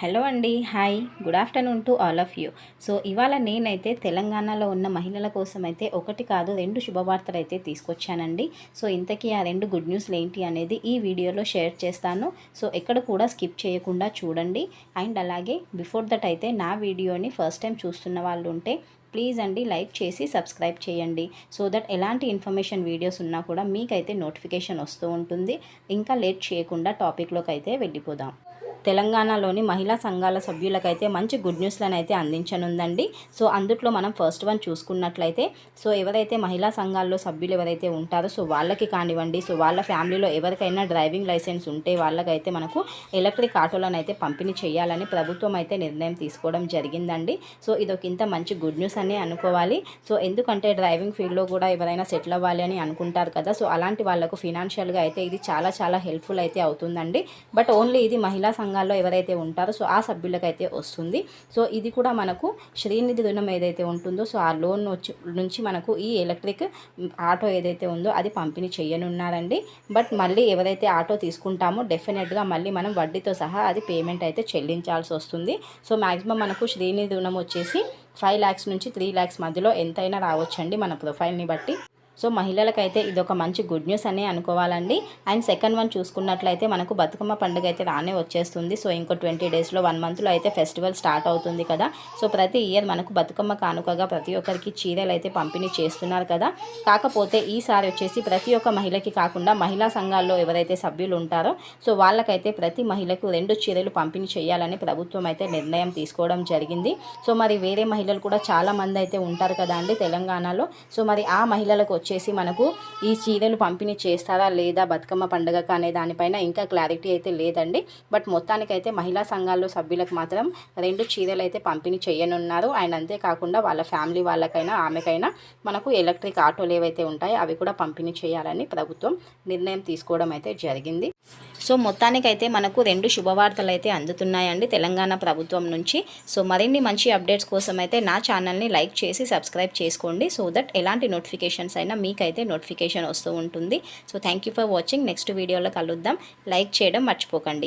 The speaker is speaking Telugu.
హలో అండి hi. Good afternoon to all of you. So ఇవాళ నేనైతే తెలంగాణలో ఉన్న మహిళల కోసం అయితే ఒకటి కాదు రెండు శుభవార్తలు అయితే తీసుకొచ్చానండి. సో ఇంతకీ ఆ రెండు గుడ్ న్యూస్లు ఏంటి అనేది ఈ వీడియోలో షేర్ చేస్తాను. సో ఎక్కడ కూడా స్కిప్ చేయకుండా చూడండి. అండ్ అలాగే బిఫోర్ దట్ అయితే నా వీడియోని ఫస్ట్ టైం చూస్తున్న వాళ్ళు ఉంటే ప్లీజ్ అండి లైక్ చేసి సబ్స్క్రైబ్ చేయండి. సో దట్ ఎలాంటి ఇన్ఫర్మేషన్ వీడియోస్ ఉన్నా కూడా మీకైతే నోటిఫికేషన్ వస్తూ ఉంటుంది. ఇంకా లేట్ చేయకుండా టాపిక్లోకి అయితే వెళ్ళిపోదాం. తెలంగాణలోని మహిళా సంఘాల సభ్యులకైతే మంచి గుడ్ న్యూస్లను అయితే అందించనుందండి. సో అందుట్లో మనం ఫస్ట్ వన్ చూసుకున్నట్లయితే సో ఎవరైతే మహిళా సంఘాల్లో సభ్యులు ఎవరైతే ఉంటారో సో వాళ్ళకి కానివ్వండి సో వాళ్ళ ఫ్యామిలీలో ఎవరికైనా డ్రైవింగ్ లైసెన్స్ ఉంటే వాళ్ళకైతే మనకు ఎలక్ట్రిక్ ఆటోలను అయితే పంపిణీ చేయాలని ప్రభుత్వం అయితే నిర్ణయం తీసుకోవడం జరిగిందండి. సో ఇదొక ఇంత మంచి గుడ్ న్యూస్ అని అనుకోవాలి. సో ఎందుకంటే డ్రైవింగ్ ఫీల్డ్లో కూడా ఎవరైనా సెటిల్ అవ్వాలి అని అనుకుంటారు కదా సో అలాంటి వాళ్ళకు ఫినాన్షియల్గా అయితే ఇది చాలా చాలా హెల్ప్ఫుల్ అయితే అవుతుందండి. బట్ ఓన్లీ ఇది మహిళా సంఘాల్లో ఎవరైతే ఉంటారో సో ఆ సభ్యులకైతే వస్తుంది. సో ఇది కూడా మనకు శ్రీనిధి రుణం ఏదైతే ఉంటుందో సో ఆ లోన్ వచ్చి నుంచి మనకు ఈ ఎలక్ట్రిక్ ఆటో ఏదైతే ఉందో అది పంపిణీ చేయనున్నారండి. బట్ మళ్ళీ ఎవరైతే ఆటో తీసుకుంటామో డెఫినెట్గా మళ్ళీ మనం వడ్డీతో సహా అది పేమెంట్ అయితే చెల్లించాల్సి వస్తుంది. సో మ్యాక్సిమం మనకు శ్రీనిధి రుణం వచ్చేసి ఫైవ్ ల్యాక్స్ నుంచి త్రీ ల్యాక్స్ మధ్యలో ఎంతైనా రావచ్చండి మన ప్రొఫైల్ని బట్టి. సో మహిళలకైతే ఇది ఒక మంచి గుడ్ న్యూస్ అని అనుకోవాలండి. అండ్ సెకండ్ వన్ చూసుకున్నట్లయితే మనకు బతుకమ్మ పండుగ అయితే రానే వచ్చేస్తుంది. సో ఇంకో ట్వంటీ డేస్లో వన్ మంత్లో అయితే ఫెస్టివల్ స్టార్ట్ అవుతుంది కదా. సో ప్రతి ఇయర్ మనకు బతుకమ్మ కానుకగా ప్రతి ఒక్కరికి చీరలు అయితే పంపిణీ చేస్తున్నారు కదా. కాకపోతే ఈసారి వచ్చేసి ప్రతి ఒక్క మహిళకి కాకుండా మహిళా సంఘాల్లో ఎవరైతే సభ్యులు ఉంటారో సో వాళ్ళకైతే ప్రతి మహిళకు రెండు చీరలు పంపిణీ చేయాలని ప్రభుత్వం అయితే నిర్ణయం తీసుకోవడం జరిగింది. సో మరి వేరే మహిళలు కూడా చాలా మంది అయితే ఉంటారు కదా అండి తెలంగాణలో. సో మరి ఆ మహిళలకు వచ్చేసి మనకు ఈ చీరలు పంపిణీ చేస్తారా లేదా బతుకమ్మ పండుగకు అనే దానిపైన ఇంకా క్లారిటీ అయితే లేదండి. బట్ మొత్తానికైతే మహిళా సంఘాల్లో సభ్యులకు మాత్రం రెండు చీరలు అయితే పంపిణీ చేయనున్నారు. అండ్ అంతేకాకుండా వాళ్ళ ఫ్యామిలీ వాళ్ళకైనా ఆమెకైనా మనకు ఎలక్ట్రిక్ ఆటోలు ఏవైతే ఉంటాయో అవి కూడా పంపిణీ చేయాలని ప్రభుత్వం నిర్ణయం తీసుకోవడం అయితే జరిగింది. సో మొత్తానికైతే మనకు రెండు శుభవార్తలు అయితే అందుతున్నాయండి తెలంగాణ ప్రభుత్వం నుంచి. సో మరిన్ని మంచి అప్డేట్స్ కోసం అయితే నా ఛానల్ని లైక్ చేసి సబ్స్క్రైబ్ చేసుకోండి. సో దట్ ఎలాంటి నోటిఫికేషన్స్ అయినా మీకైతే నోటిఫికేషన్ వస్తూ ఉంటుంది. So thank you for watching next వీడియోలో కలుద్దాం. లైక్ చేయడం మర్చిపోకండి.